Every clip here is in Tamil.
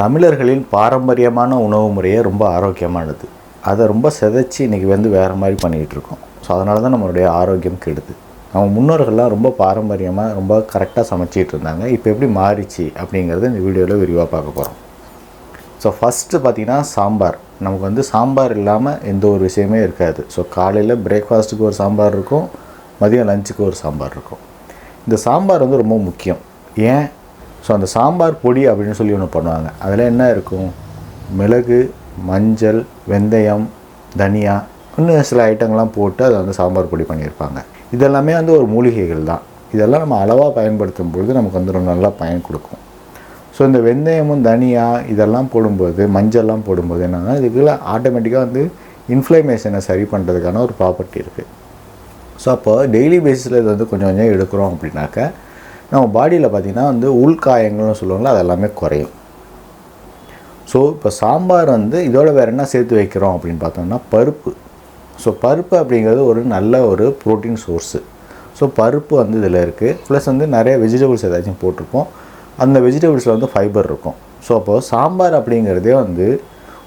தமிழர்களின் பாரம்பரியமான உணவு முறையே ரொம்ப ஆரோக்கியமானது. அதை ரொம்ப சிதைச்சி இன்றைக்கி வந்து வேறு மாதிரி பண்ணிகிட்டு இருக்கோம் ஸோ அதனால தான் நம்மளுடைய ஆரோக்கியம் கெடுது. நம்ம முன்னோர்கள்லாம் ரொம்ப பாரம்பரியமாக ரொம்ப கரெக்டாக சமைச்சிட்டு இருந்தாங்க இப்போ எப்படி மாறிச்சு அப்படிங்கிறது இந்த வீடியோவில் விரிவாக பார்க்க போகிறோம் ஸோ ஃபஸ்ட்டு பார்த்தீங்கன்னா சாம்பார். நமக்கு வந்து சாம்பார் இல்லாமல் எந்த ஒரு விஷயமே இருக்காது. ஸோ காலையில் பிரேக்ஃபாஸ்ட்டுக்கு ஒரு சாம்பார் இருக்கும் மதியம் லஞ்சுக்கு ஒரு சாம்பார் இருக்கும். இந்த சாம்பார் வந்து ரொம்ப முக்கியம். ஏன்? ஸோ அந்த சாம்பார் பொடி அப்படின்னு சொல்லி ஒன்று பண்ணுவாங்க. அதில் என்ன இருக்கும்? மிளகு மஞ்சள் வெந்தயம் தனியா இன்னும் சில ஐட்டங்கள்லாம் போட்டு அதை வந்து சாம்பார் பொடி பண்ணியிருப்பாங்க. இதெல்லாமே வந்து ஒரு மூலிகைகள் தான். இதெல்லாம் நம்ம அளவாக பயன்படுத்தும் பொழுது நமக்கு வந்து ரொம்ப நல்லா பயன் கொடுக்கும். ஸோ இந்த வெந்தயமும் தனியா இதெல்லாம் போடும்போது மஞ்சள்லாம் போடும்போது என்னென்னா இதுக்குள்ள ஆட்டோமேட்டிக்காக வந்து இன்ஃப்ளமேஷனை சரி பண்ணுறதுக்கான ஒரு ப்ராப்பர்ட்டி இருக்குது ஸோ அப்போ டெய்லி பேசிஸில் இது வந்து கொஞ்சம் கொஞ்சம் எடுக்கிறோம் அப்படின்னாக்க நம்ம பாடியில் பார்த்திங்கன்னா வந்து உள்காயங்கள்னு சொல்லுவாங்களோ அது எல்லாமே குறையும். ஸோ இப்போ சாம்பார் வந்து இதோட வேறு என்ன சேர்த்து வைக்கிறோம் அப்படின்னு பார்த்தோம்னா பருப்பு. ஸோ பருப்பு அப்படிங்கிறது ஒரு நல்ல ஒரு ப்ரோட்டீன் சோர்ஸு ஸோ பருப்பு வந்து இதில் இருக்குது ப்ளஸ் வந்து நிறைய வெஜிடபிள்ஸ் ஏதாச்சும் போட்டிருப்போம். அந்த வெஜிடபிள்ஸில் வந்து ஃபைபர் இருக்கும். ஸோ அப்போது சாம்பார் அப்படிங்கிறதே வந்து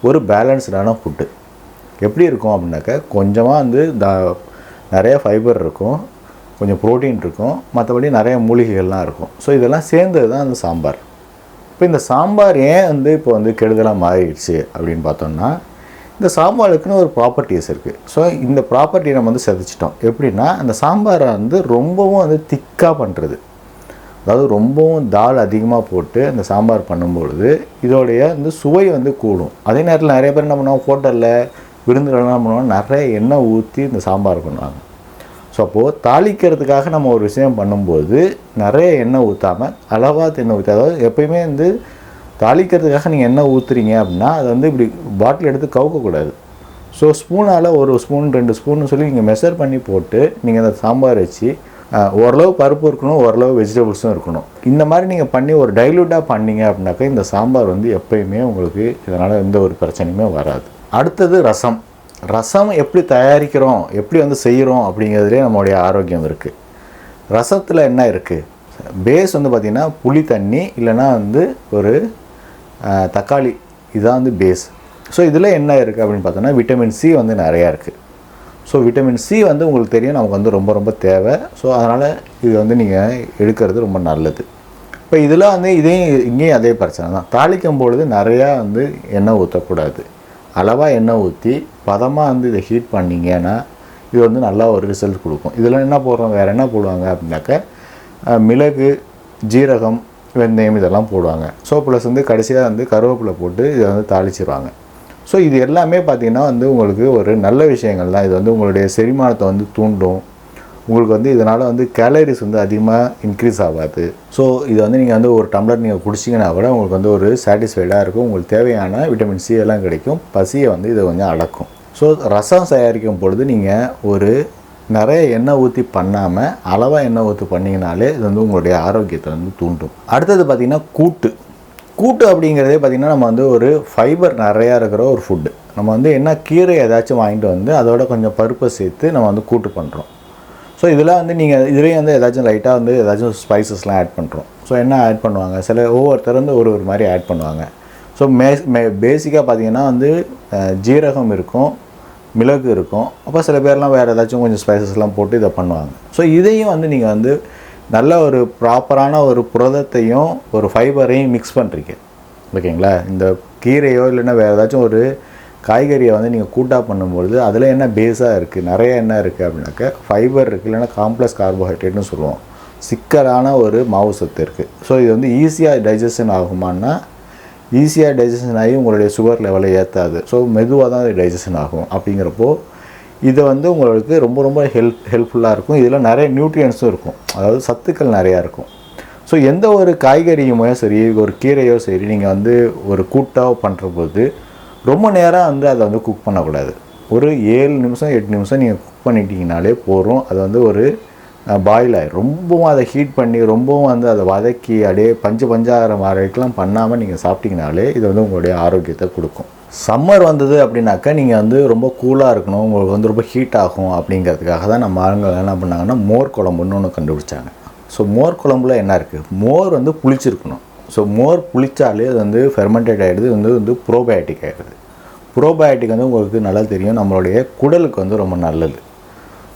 ஒரு பேலன்ஸ்டான ஃபுட்டு எப்படி இருக்கும் அப்படின்னாக்க கொஞ்சமாக வந்து த நிறைய ஃபைபர் இருக்கும். கொஞ்சம் ப்ரோட்டீன் இருக்கும் மற்றபடி நிறைய மூலிகைகள்லாம் இருக்கும். ஸோ இதெல்லாம் சேர்ந்தது தான் அந்த சாம்பார். இப்போ இந்த சாம்பார் ஏன் வந்து இப்போ வந்து கெடுதலாக மாறிடுச்சு அப்படின்னு பார்த்தோம்னா இந்த சாம்பாருக்குன்னு ஒரு ப்ராப்பர்ட்டிஸ் இருக்குது ஸோ இந்த ப்ராப்பர்ட்டி நம்ம வந்து செதைச்சிட்டோம். எப்படின்னா அந்த சாம்பாரை வந்து ரொம்பவும் வந்து திக்காக பண்ணுறது அதாவது ரொம்பவும் தால் அதிகமாக போட்டு அந்த சாம்பார் பண்ணும்பொழுது இதோடைய வந்து சுவை வந்து கூடும். அதே நேரத்தில் நிறைய பேர் என்ன பண்ணுவாங்க ஹோட்டலில் விருந்துகள் என்ன பண்ணுவாங்க நிறைய எண்ணெய் ஊற்றி இந்த சாம்பார் பண்ணுவாங்க. ஸோ அப்போது தாளிக்கிறதுக்காக நம்ம ஒரு விஷயம் பண்ணும்போது நிறைய எண்ணெய் ஊற்றாமல் அளவாக எண்ணெய் ஊற்றி அதாவது எப்பயுமே வந்து தாளிக்கிறதுக்காக நீங்கள் எண்ணெய் ஊற்றுறீங்க அப்படின்னா அதை வந்து இப்படி பாட்டில் எடுத்து கவுக்கக்கூடாது. ஸோ ஸ்பூனால் ஒரு ஸ்பூன் ரெண்டு ஸ்பூன் சொல்லி நீங்கள் மெஷர் பண்ணி போட்டு நீங்கள் அந்த சாம்பார் வச்சு ஓரளவு பருப்பு இருக்கணும் ஓரளவு வெஜிடபிள்ஸும் இருக்கணும். இந்த மாதிரி நீங்கள் பண்ணி ஒரு டைல்யூட்டாக பண்ணீங்க அப்படின்னாக்கா இந்த சாம்பார் வந்து எப்பயுமே உங்களுக்கு இதனால் எந்த ஒரு பிரச்சனையுமே வராது. அடுத்தது ரசம். ரசம் எப்படி தயாரிக்கிறோம் எப்படி வந்து செய்கிறோம் அப்படிங்கிறதுலே நம்மளுடைய ஆரோக்கியம் இருக்குது ரசத்தில் என்ன இருக்குது பேஸ் வந்து பார்த்திங்கன்னா புளி தண்ணி இல்லைன்னா வந்து ஒரு தக்காளி. இதுதான் வந்து பேஸ் ஸோ இதில் என்ன இருக்குது அப்படின்னு பார்த்தோன்னா விட்டமின் சி வந்து நிறையா இருக்குது ஸோ விட்டமின் சி வந்து உங்களுக்கு தெரியும் நமக்கு வந்து ரொம்ப ரொம்ப தேவை. ஸோ அதனால் இது வந்து நீங்கள் எடுக்கிறது ரொம்ப நல்லது. இப்போ இதில் வந்து இதையும் இங்கேயும் அதே பிரச்சனை தான். தாளிக்கும் பொழுது நிறையா வந்து எண்ணெய் ஊற்றக்கூடாது அளவாக எண்ணெய் ஊற்றி பதமாக வந்து இதை ஹீட் பண்ணிங்கன்னா இது வந்து நல்லா ஒரு ரிசல்ட் கொடுக்கும். இதில் என்ன போடுறோம் வேறு என்ன போடுவாங்க அப்படின்னாக்க மிளகு ஜீரகம் வெந்தயம் இதெல்லாம் போடுவாங்க. ஸோ ப்ளஸ் வந்து கடைசியாக வந்து கருவேப்பிலை போட்டு இதை வந்து தாளிச்சிருவாங்க. ஸோ இது எல்லாமே பார்த்திங்கன்னா வந்து உங்களுக்கு ஒரு நல்ல விஷயங்கள் தான். இது வந்து உங்களுடைய செரிமானத்தை வந்து தூண்டும். உங்களுக்கு வந்து இதனால் வந்து கேலரிஸ் வந்து அதிகமாக இன்க்ரீஸ் ஆகாது. ஸோ இது வந்து நீங்கள் வந்து ஒரு டம்ளர் நீங்கள் குடிச்சிங்கன்னா கூட உங்களுக்கு வந்து ஒரு சாட்டிஸ்ஃபைடாக இருக்கும். உங்களுக்கு தேவையான விட்டமின் சி எல்லாம் கிடைக்கும். பசியை வந்து இதை கொஞ்சம் அடக்கும். ஸோ ரசம் தயாரிக்கும் பொழுது நீங்கள் ஒரு நிறைய எண்ணெய் ஊற்றி பண்ணாமல் அளவாக எண்ணெய் ஊற்றி பண்ணிங்கனாலே இது வந்து உங்களுடைய ஆரோக்கியத்தை வந்து தூண்டும். அடுத்தது பார்த்திங்கன்னா கூட்டு. கூட்டு அப்படிங்கிறதே பார்த்திங்கன்னா நம்ம வந்து ஒரு ஃபைபர் நிறையா இருக்கிற ஒரு ஃபுட்டு நம்ம வந்து என்ன கீரை ஏதாச்சும் வாங்கிட்டு வந்து அதோட கொஞ்சம் பருப்பை சேர்த்து நம்ம வந்து கூட்டு பண்ணுறோம் ஸோ இதெல்லாம் வந்து நீங்கள் இதுலேயும் வந்து ஏதாச்சும் லைட்டாக வந்து ஏதாச்சும் ஸ்பைசஸ்லாம் ஆட் பண்ணுறோம் ஸோ என்ன ஆட் பண்ணுவாங்க? சில ஒவ்வொருத்தர் வந்து ஒரு ஒரு மாதிரி ஆட் பண்ணுவாங்க. ஸோ மே மே பேசிக்காக பார்த்தீங்கன்னா வந்து ஜீரகம் இருக்கும் மிளகு இருக்கும். அப்போ சில பேர்லாம் வேறு ஏதாச்சும் கொஞ்சம் ஸ்பைசஸ்லாம் போட்டு இதை பண்ணுவாங்க. ஸோ இதையும் வந்து நீங்கள் வந்து நல்ல ஒரு ப்ராப்பரான ஒரு புரதத்தையும் ஒரு ஃபைபரையும் மிக்ஸ் பண்ணுறீங்க ஓகேங்களா? இந்த கீரையோ இல்லைன்னா வேறு ஏதாச்சும் ஒரு காய்கறியை வந்து நீங்கள் கூட்டாக பண்ணும்பொழுது அதில் என்ன பேஸாக இருக்குது நிறைய என்ன இருக்குது அப்படின்னாக்க ஃபைபர் இருக்குது இல்லைன்னா காம்ப்ளெக்ஸ் கார்போஹைட்ரேட்னு சொல்லுவோம். சிக்கலான ஒரு மாவு சத்து இருக்குது ஸோ இது வந்து ஈஸியாக டைஜஷன் ஆகுமான்னா ஈஸியாக டைஜஷன் ஆகி உங்களுடைய சுகர் லெவலை ஏற்றாது ஸோ மெதுவாக தான் அது டைஜஷன் ஆகும் அப்படிங்கிறப்போ இது வந்து உங்களுக்கு ரொம்ப ரொம்ப ஹெல்ப் ஹெல்ப்ஃபுல்லாக இருக்கும். இதில் நிறைய நியூட்ரியன்ஸும் இருக்கும். அதாவது சத்துக்கள் நிறையா இருக்கும். ஸோ எந்த ஒரு காய்கறியுமோ சரி ஒரு கீரையோ சரி நீங்கள் வந்து ஒரு கூட்டாக பண்ணுற போது ரொம்ப நேரம் வந்து அதை வந்து குக் பண்ணக்கூடாது. ஒரு ஏழு நிமிஷம் எட்டு நிமிஷம் நீங்கள் குக் பண்ணிட்டீங்கனாலே போதும். அது வந்து ஒரு பாயில் ஆயிடும் ரொம்பவும் அதை ஹீட் பண்ணி ரொம்பவும் வந்து அதை வதக்கி அப்படியே பஞ்சு பஞ்சாகிற வரைக்கும் பண்ணாமல் நீங்கள் சாப்பிட்டீங்கனாலே இது வந்து உங்களுடைய ஆரோக்கியத்தை கொடுக்கும். சம்மர் வந்தது அப்படின்னாக்கா நீங்கள் வந்து ரொம்ப கூலாக இருக்கணும். உங்களுக்கு வந்து ரொம்ப ஹீட் ஆகும் அப்படிங்கிறதுக்காக தான் நம்ம ஆளுங்க என்ன பண்ணாங்கன்னா மோர் குழம்புன்னு ஒன்று கண்டுபிடிச்சாங்க. ஸோ மோர் குழம்புல என்ன இருக்குது மோர் வந்து புளிச்சிருக்கணும். ஸோ மோர் புளிச்சாலே அது வந்து ஃபெர்மெண்டட் ஆகிடுது வந்து வந்து ப்ரோபயோட்டிக் ஆகிடுது ப்ரோபயோட்டிக் வந்து உங்களுக்கு நல்லா தெரியும் நம்மளுடைய குடலுக்கு வந்து ரொம்ப நல்லது.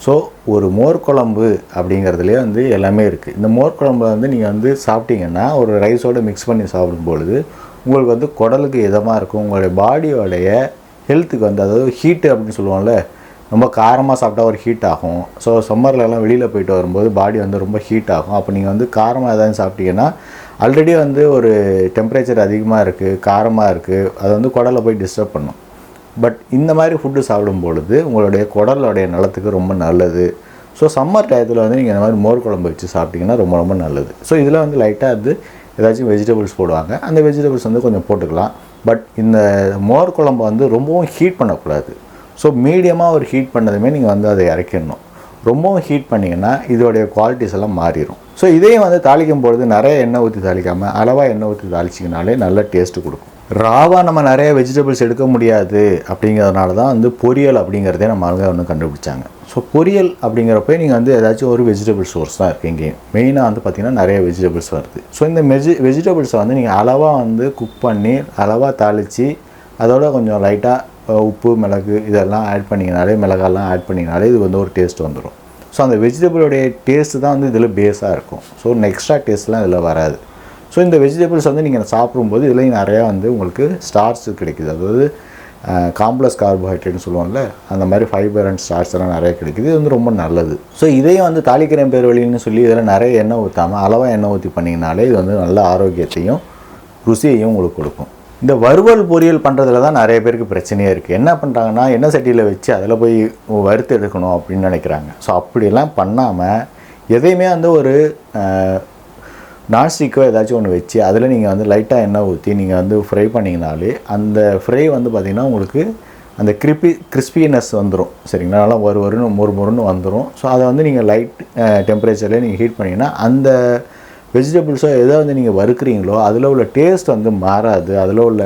ஸோ ஒரு மோர் குழம்பு அப்படிங்கிறதுலேயே வந்து எல்லாமே இருக்குது இந்த மோர் குழம்பு வந்து நீங்கள் வந்து சாப்பிட்டீங்கன்னா ஒரு ரைஸோடு மிக்ஸ் பண்ணி சாப்பிடும் பொழுது உங்களுக்கு வந்து குடலுக்கு இதமாக இருக்கும். உங்களுடைய பாடியோடைய ஹெல்த்துக்கு வந்து அதாவது ஹீட்டு அப்படின்னு சொல்லுவோம்ல ரொம்ப காரமாக சாப்பிட்டா ஒரு ஹீட் ஆகும். ஸோ சம்மர்லலாம் வெளியில் போயிட்டு வரும்போது பாடி வந்து ரொம்ப ஹீட் ஆகும். அப்போ நீங்கள் வந்து காரமாக எதாவது சாப்பிட்டீங்கன்னா ஆல்ரெடி வந்து ஒரு டெம்பரேச்சர் அதிகமாக இருக்குது காரமாக இருக்குது அது வந்து குடலை போய் டிஸ்டர்ப் பண்ணும். பட் இந்த மாதிரி ஃபுட்டு சாப்பிடும் பொழுது உங்களுடைய குடலுடைய நலத்துக்கு ரொம்ப நல்லது. ஸோ சம்மர் டயத்தில் வந்து நீங்கள் இந்த மாதிரி மோர் குழம்பு வச்சு சாப்பிட்டிங்கன்னா ரொம்ப ரொம்ப நல்லது. ஸோ இதில் வந்து லைட்டாக வந்து ஏதாச்சும் வெஜிடபிள்ஸ் போடுவாங்க. அந்த வெஜிடபிள்ஸ் வந்து கொஞ்சம் போட்டுக்கலாம். பட் இந்த மோர் குழம்பு வந்து ரொம்பவும் ஹீட் பண்ணக்கூடாது. ஸோ மீடியமாக ஒரு ஹீட் பண்ணதுமே நீங்கள் வந்து அதை இறக்கிடணும். ரொம்பவும் ஹீட் பண்ணிங்கன்னா இதோடைய குவாலிட்டிஸ் எல்லாம் மாறிடும் ஸோ இதையும் வந்து தாளிக்கும் பொழுது நிறைய எண்ணெய் ஊற்றி தாளிக்காமல் அளவாக எண்ணெய் ஊற்றி தாளிச்சிங்கனாலே நல்ல டேஸ்ட்டு கொடுக்கும். ராவாக நம்ம நிறைய வெஜிடபிள்ஸ் எடுக்க முடியாது அப்படிங்கிறதுனால தான் வந்து பொரியல் அப்படிங்கிறதே நம்ம ஆளுங்க ஒன்று கண்டுபிடிச்சாங்க. ஸோ பொரியல் அப்படிங்கிறப்ப நீங்கள் வந்து ஏதாச்சும் ஒரு வெஜிடபிள் சோர்ஸ் தான் இருக்குது இங்கேயும். மெயினாக வந்து பார்த்திங்கன்னா நிறைய வெஜிடபிள்ஸ் வருது. ஸோ இந்த வெஜி வெஜிடபிள்ஸை வந்து நீங்கள் அளவாக வந்து குக் பண்ணி அளவாக தாளித்து அதோட கொஞ்சம் லைட்டாக உப்பு மிளகு இதெல்லாம் ஆட் பண்ணிங்கனாலே மிளகாலாம் ஆட் பண்ணிங்கனாலே இது வந்து ஒரு டேஸ்ட் வந்துடும் ஸோ அந்த வெஜிடபிளுடைய டேஸ்ட்டு தான் வந்து இதில் பேஸாக இருக்கும். ஸோ எக்ஸ்ட்ரா டேஸ்ட்லாம் இதில் வராது. ஸோ இந்த வெஜிடபிள்ஸ் வந்து நீங்கள் சாப்பிடும்போது இதுலேயும் நிறையா வந்து உங்களுக்கு ஸ்டார்ச் கிடைக்குது. அதாவது காம்ப்ளெக்ஸ் கார்போஹைட்ரேட்னு சொல்லுவோம்ல அந்த மாதிரி ஃபைபர் அண்ட் ஸ்டார்ச் எல்லாம் நிறைய கிடைக்குது. இது வந்து ரொம்ப நல்லது. ஸோ இதையும் வந்து தாளிக்கிறேன் பேர் வழின்னு சொல்லி இதில் நிறைய எண்ணெய் ஊற்றாமல் அளவாக எண்ணெய் ஊற்றி பண்ணிங்கனாலே இது வந்து நல்ல ஆரோக்கியத்தையும் ருசியையும் உங்களுக்கு கொடுக்கும். இந்த வறுவல் பொரியல் பண்ணுறதுல தான் நிறைய பேருக்கு பிரச்சனையாக இருக்குது என்ன பண்ணுறாங்கன்னா எண்ணெய் சட்டியில் வச்சு அதில் போய் வறுத்து எடுக்கணும் அப்படின்னு நினைக்கிறாங்க. ஸோ அப்படிலாம் பண்ணாமல் எதையுமே வந்து ஒரு நான்ஸ்டிக்கோ ஏதாச்சும் ஒன்று வச்சு அதில் நீங்கள் வந்து லைட்டாக எண்ணெய் ஊற்றி நீங்கள் வந்து ஃப்ரை பண்ணிங்கனாலே அந்த ஃப்ரை வந்து பார்த்திங்கன்னா உங்களுக்கு அந்த கிரிப்பி கிறிஸ்பினஸ் வந்துடும் சரிங்களா? நல்லா ஒரு ஒருன்னு மொறு மொறுன்னு வந்துடும் ஸோ அதை வந்து நீங்கள் லைட் டெம்பரேச்சரில் நீங்கள் ஹீட் பண்ணிங்கன்னா அந்த வெஜிடபிள்ஸோ எதை வந்து நீங்கள் வறுக்கிறீங்களோ அதில் உள்ள டேஸ்ட் வந்து மாறாது. அதில் உள்ள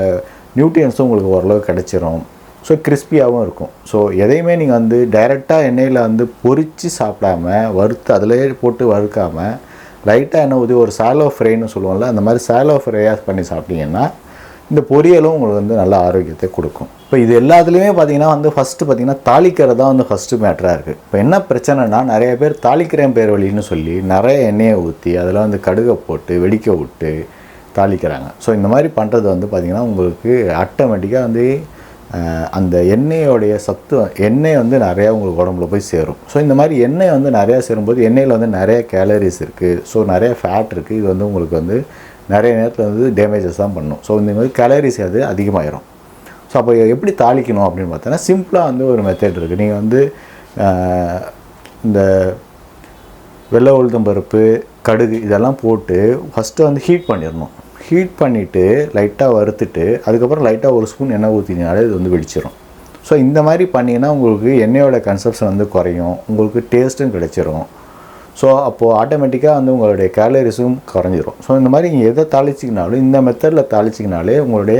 நியூட்ரியன்ஸும் உங்களுக்கு ஓரளவு கிடச்சிரும். ஸோ கிறிஸ்பியாகவும் இருக்கும். ஸோ எதையுமே நீங்கள் வந்து டைரெக்டாக எண்ணெயில் வந்து பொரித்து சாப்பிடாம வறுத்து அதிலே போட்டு வறுக்காமல் லைட்டாக எண்ணெய் ஊற்றி ஒரு சாலோ ஃப்ரைன்னு சொல்லுவோம்ல அந்த மாதிரி சாலோ ஃப்ரையாக பண்ணி சாப்பிட்டீங்கன்னா இந்த பொரியலும் உங்களுக்கு வந்து நல்ல ஆரோக்கியத்தை கொடுக்கும். இப்போ இது எல்லாத்துலேயுமே பார்த்தீங்கன்னா வந்து ஃபஸ்ட்டு பார்த்தீங்கன்னா தாளிக்கிறது தான் வந்து ஃபஸ்ட்டு மேட்டராக இருக்குது இப்போ என்ன பிரச்சனைனா நிறைய பேர் தாளிக்கிறேன் பேர் வழின்னு சொல்லி நிறைய எண்ணெயை ஊற்றி அதில் வந்து கடுகை போட்டு வெடிக்க விட்டு தாளிக்கிறாங்க. ஸோ இந்த மாதிரி பண்ணுறது வந்து பார்த்திங்கன்னா உங்களுக்கு ஆட்டோமேட்டிக்காக வந்து அந்த எண்ணெயோடைய சத்து எண்ணெய் வந்து நிறையா உங்களுக்கு உடம்புல போய் சேரும். ஸோ இந்த மாதிரி எண்ணெய் வந்து நிறையா சேரும்போது எண்ணெயில் வந்து நிறைய கேலரிஸ் இருக்குது ஸோ நிறைய ஃபேட் இருக்குது இது வந்து உங்களுக்கு வந்து நிறைய நேரத்தில் வந்து டேமேஜஸ் தான் பண்ணும். ஸோ இந்த மாதிரி கேலரிஸ் அது அதிகமாயிரும். ஸோ அப்போ எப்படி தாளிக்கணும் அப்படின்னு பார்த்தோன்னா சிம்பிளாக வந்து ஒரு மெத்தட் இருக்குது நீங்கள் வந்து இந்த வெள்ளை உளுத்தம் பருப்பு கடுகு இதெல்லாம் போட்டு ஃபஸ்ட்டு வந்து ஹீட் பண்ணிடணும். ஹீட் பண்ணிவிட்டு லைட்டாக வறுத்துட்டு அதுக்கப்புறம் லைட்டாக ஒரு ஸ்பூன் எண்ணெய் ஊற்றினாலே இது வந்து வெடிச்சிடும் ஸோ இந்த மாதிரி பண்ணிங்கன்னா உங்களுக்கு எண்ணெயோட கன்சப்ஷன் வந்து குறையும். உங்களுக்கு டேஸ்ட்டும் கிடைச்சிரும். ஸோ அப்போது ஆட்டோமேட்டிக்காக வந்து உங்களுடைய கேலரிஸும் குறைஞ்சிரும். ஸோ இந்த மாதிரி நீங்கள் எதை தாளிச்சிங்கனாலும் இந்த மெத்தடில் தாளிச்சிங்கனாலே உங்களுடைய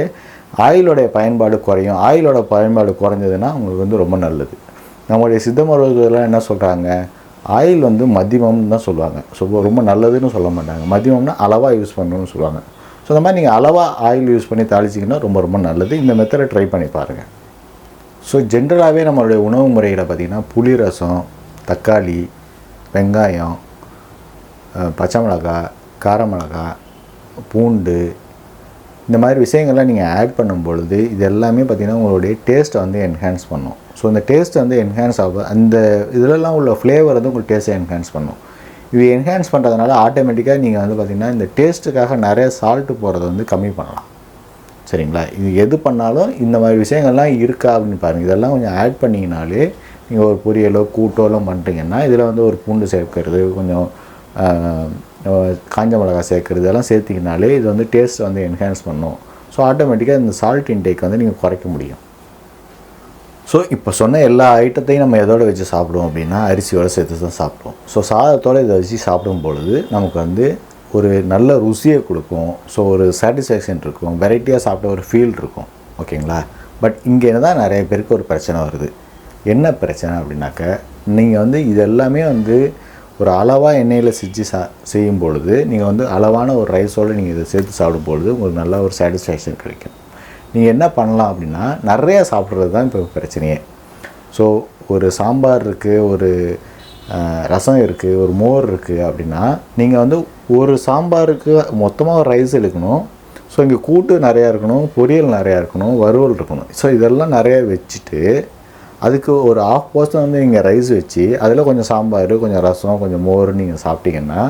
ஆயிலோடைய பயன்பாடு குறையும். ஆயிலோட பயன்பாடு குறைஞ்சதுன்னா உங்களுக்கு வந்து ரொம்ப நல்லது. நம்மளுடைய சித்த மருத்துவர்கள்லாம் என்ன சொல்கிறாங்க ஆயில் வந்து மதியமம்னு தான் சொல்லுவாங்க. ஸோ ரொம்ப நல்லதுன்னு சொல்ல மாட்டாங்க. மதியமம்னா அளவாக யூஸ் பண்ணணும்னு சொல்லுவாங்க. ஸோ இந்த மாதிரி நீங்கள் அளவாக ஆயில் யூஸ் பண்ணி தாளிச்சிங்கன்னா ரொம்ப ரொம்ப நல்லது. இந்த மெத்தடை ட்ரை பண்ணி பாருங்கள் ஸோ ஜென்ரலாகவே நம்மளுடைய உணவு முறையில் பார்த்திங்கன்னா புளி ரசம் தக்காளி வெங்காயம் பச்சை மிளகாய் கார மிளகா பூண்டு இந்த மாதிரி விஷயங்கள்லாம் நீங்கள் ஆட் பண்ணும் பொழுது இது எல்லாமே பார்த்திங்கன்னா உங்களுடைய டேஸ்ட்டை வந்து என்ஹான்ஸ் பண்ணும். ஸோ இந்த டேஸ்ட் வந்து என்ஹான்ஸ் ஆகும் அந்த இதிலெல்லாம் உள்ள ஃப்ளேவர் வந்து உங்களுக்கு டேஸ்ட்டை என்ஹான்ஸ் பண்ணும். இது என்ஹான்ஸ் பண்ணுறதுனால ஆட்டோமேட்டிக்காக நீங்கள் வந்து பார்த்திங்கன்னா இந்த டேஸ்ட்டுக்காக நிறைய சால்ட்டு போகிறத வந்து கம்மி பண்ணலாம். சரிங்களா? இது எது பண்ணாலும் இந்த மாதிரி விஷயங்கள்லாம் இருக்கா அப்படின்னு பாருங்கள் இதெல்லாம் கொஞ்சம் ஆட் பண்ணிங்கனாலே நீங்கள் ஒரு பொரியலோ கூட்டோலாம் பண்ணுறீங்கன்னா இதில் வந்து ஒரு பூண்டு சேர்க்கறது கொஞ்சம் காஞ்ச மிளகாய் சேர்க்குறது இதெல்லாம் சேர்த்திங்கனாலே இது வந்து டேஸ்ட் வந்து என்ஹான்ஸ் பண்ணும். ஸோ ஆட்டோமேட்டிக்காக இந்த சால்ட் இன்டேக் வந்து நீங்கள் குறைக்க முடியும். ஸோ இப்போ சொன்ன எல்லா ஐட்டத்தையும் நம்ம எதோட வச்சு சாப்பிடுவோம் அப்படின்னா அரிசியோட சேர்த்து தான் சாப்பிடுவோம். ஸோ சாதத்தோடு இதை வச்சு சாப்பிடும் பொழுது நமக்கு வந்து ஒரு நல்ல ருசியை கொடுக்கும். ஸோ ஒரு சாட்டிஸ்ஃபேக்ஷன் இருக்கும். வெரைட்டியாக சாப்பிட்ட ஒரு ஃபீல் இருக்கும். ஓகேங்களா? பட் இங்கே தான் நிறைய பேருக்கு ஒரு பிரச்சனை வருது. என்ன பிரச்சனை அப்படின்னாக்க நீங்கள் வந்து இது எல்லாமே வந்து ஒரு அளவாக எண்ணெயில் செஞ்சு சா செய்யும் பொழுது நீங்கள் வந்து அளவான ஒரு ரைஸோடு நீங்கள் இதை சேர்த்து சாப்பிடும் பொழுது உங்களுக்கு நல்ல ஒரு சாட்டிஸ்ஃபேக்ஷன் கிடைக்கும். நீங்கள் என்ன பண்ணலாம் அப்படின்னா நிறையா சாப்பிட்றது தான் இப்போ பிரச்சனையே. ஸோ ஒரு சாம்பார் இருக்குது ஒரு ரசம் இருக்குது ஒரு மோர் இருக்குது அப்படின்னா நீங்கள் வந்து ஒரு சாம்பாருக்கு மொத்தமாக ஒரு ரைஸ் எடுக்கணும். ஸோ இங்கே கூட்டு நிறையா இருக்கணும் பொரியல் நிறையா இருக்கணும் வறுவல் இருக்கணும். ஸோ இதெல்லாம் நிறையா வச்சுட்டு அதுக்கு ஒரு ஆஃப் போஸ்ட்டு வந்து நீங்கள் ரைஸ் வச்சு அதில் கொஞ்சம் சாம்பார் கொஞ்சம் ரசம் கொஞ்சம் மோர் நீங்கள் சாப்பிட்டீங்கன்னா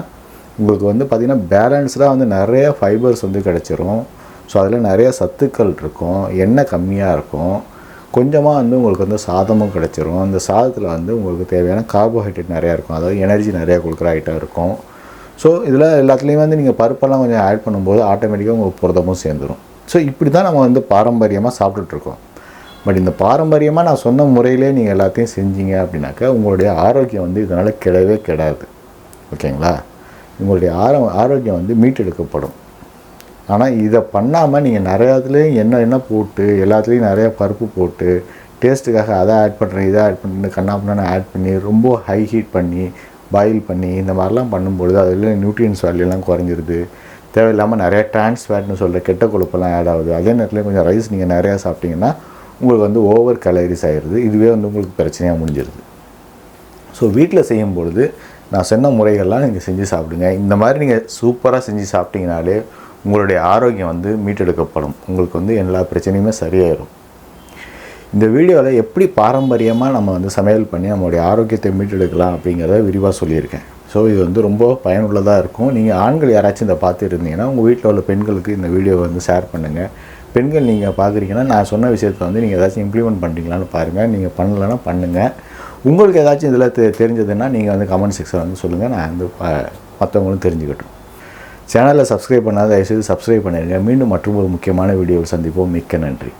உங்களுக்கு வந்து பார்த்திங்கன்னா பேலன்ஸ்டாக வந்து நிறைய ஃபைபர்ஸ் வந்து கிடச்சிரும். ஸோ அதில் நிறைய சத்துக்கள் இருக்கும் எண்ணெய் கம்மியாக இருக்கும். கொஞ்சமாக வந்து உங்களுக்கு வந்து சாதமும் கிடச்சிரும். அந்த சாதத்தில் வந்து உங்களுக்கு தேவையான கார்போஹைட்ரேட் நிறையா இருக்கும். அதாவது எனர்ஜி நிறையா கொடுக்குற ஐட்டம் இருக்கும். ஸோ இதில் எல்லாத்துலேயுமே வந்து நீங்கள் பருப்பெல்லாம் கொஞ்சம் ஆட் பண்ணும்போது ஆட்டோமேட்டிக்காக உங்களுக்கு புரதமும் சேர்ந்துடும் ஸோ இப்படி தான் நம்ம வந்து பாரம்பரியமாக சாப்பிட்டுட்ருக்கோம் பட் இந்த பாரம்பரியமாக நான் சொன்ன முறையிலே நீங்கள் எல்லாத்தையும் செஞ்சீங்க அப்படின்னாக்கா உங்களுடைய ஆரோக்கியம் வந்து இதனால் கெடவே கெடாது. ஓகேங்களா? உங்களுடைய ஆரோ ஆரோக்கியம் வந்து மீட்டெடுக்கப்படும். ஆனால் இதை பண்ணாமல் நீங்கள் நிறையாத்துலேயும் என்ன என்ன போட்டு எல்லாத்துலேயும் நிறையா பருப்பு போட்டு டேஸ்ட்டுக்காக அதை ஆட் பண்ணுறேன் இதை ஆட் பண்ணி கண்ணாப்பின்னு ஆட் பண்ணி ரொம்ப ஹை ஹீட் பண்ணி பாயில் பண்ணி இந்த மாதிரிலாம் பண்ணும்பொழுது அதில் நியூட்ரியன்ஸ் வேல்யூலாம் குறைஞ்சிருது. தேவையில்லாமல் நிறையா trans fatனு சொல்கிற கெட்ட கொழுப்பெல்லாம் ஆட் ஆகுது. அதே நேரத்தில் கொஞ்சம் ரைஸ் நீங்கள் நிறையா சாப்பிட்டீங்கன்னா உங்களுக்கு வந்து ஓவர் கலரிஸ் ஆகிடுது இதுவே வந்து உங்களுக்கு பிரச்சனையாக முடிஞ்சிருது. ஸோ வீட்டில் செய்யும் பொழுது நான் சொன்ன முறைகள்லாம் நீங்கள் செஞ்சு சாப்பிடுங்க. இந்த மாதிரி நீங்கள் சூப்பராக செஞ்சு சாப்பிட்டீங்கனாலே உங்களுடைய ஆரோக்கியம் வந்து மீட்டெடுக்கப்படும். உங்களுக்கு வந்து எல்லா பிரச்சனையுமே சரியாயிடும் இந்த வீடியோவில் எப்படி பாரம்பரியமாக நம்ம வந்து சமையல் பண்ணி நம்மளுடைய ஆரோக்கியத்தை மீட்டெடுக்கலாம் அப்படிங்கிறத விரிவாக சொல்லியிருக்கேன். ஸோ இது வந்து ரொம்ப பயனுள்ளதாக இருக்கும். நீங்கள் ஆண்கள் யாராச்சும் இதை பார்த்துருந்தீங்கன்னா உங்கள் வீட்டில் உள்ள பெண்களுக்கு இந்த வீடியோவை வந்து ஷேர் பண்ணுங்கள் பெண்கள் நீங்கள் பார்க்குறீங்கன்னா நான் சொன்ன விஷயத்தை வந்து நீங்கள் ஏதாச்சும் இம்ப்ளிமெண்ட் பண்ணுறீங்களான்னு பாருங்கள் நீங்கள் பண்ணலைன்னா பண்ணுங்கள் உங்களுக்கு ஏதாச்சும் இதில் தெ தெரிஞ்சதுன்னா நீங்கள் வந்து கமெண்ட் செக்ஷன் வந்து சொல்லுங்கள் நான் வந்து ப- மற்றவங்களும் தெரிஞ்சுக்கட்டும். சேனலில் சப்ஸ்கிரைப் பண்ணாத தயவுசெய்து சப்ஸ்கிரைப் பண்ணிடுங்க. மீண்டும் மற்றும் ஒரு முக்கியமான வீடியோவில் சந்திப்போம். மிக்க நன்றி.